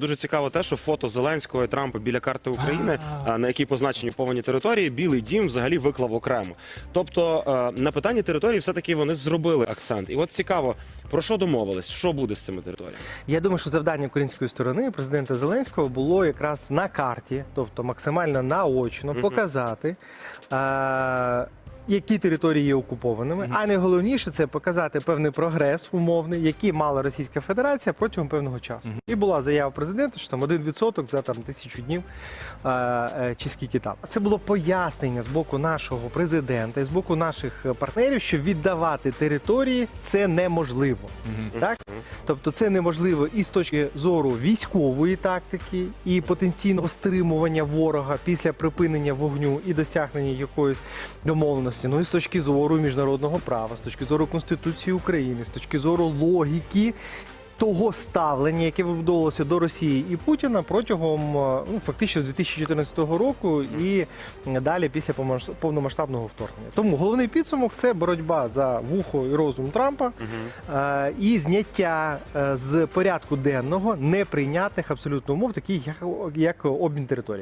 Дуже цікаво те, що фото Зеленського і Трампа біля карти України, а, на якій позначені повні території, Білий Дім взагалі виклав окремо. Тобто е, на питанні території все-таки вони зробили акцент. І от цікаво, про що домовились? Що буде з цими територіями? Я думаю, що завдання української сторони президента Зеленського було якраз на карті, тобто максимально наочно показати. Е- які території є окупованими, а найголовніше це показати певний прогрес умовний, який мала Російська Федерація протягом певного часу. І була заява президента, що там 1% за там тисячу днів е, е, чи скільки там. Це було пояснення з боку нашого президента і з боку наших партнерів, що віддавати території це неможливо. Так? Тобто це неможливо і з точки зору військової тактики, і потенційного стримування ворога після припинення вогню і досягнення якоїсь домовленості. Ну і з точки зору міжнародного права, з точки зору Конституції України, з точки зору логіки. Того ставлення, яке вибудовувалося до Росії і Путіна протягом е, ну фактично з 2014 року і далі після повномасштабного вторгнення. Тому головний підсумок це боротьба за вухо і розум Трампа е, і зняття е, з порядку денного неприйнятних абсолютно умов, таких як, як обмін територіями.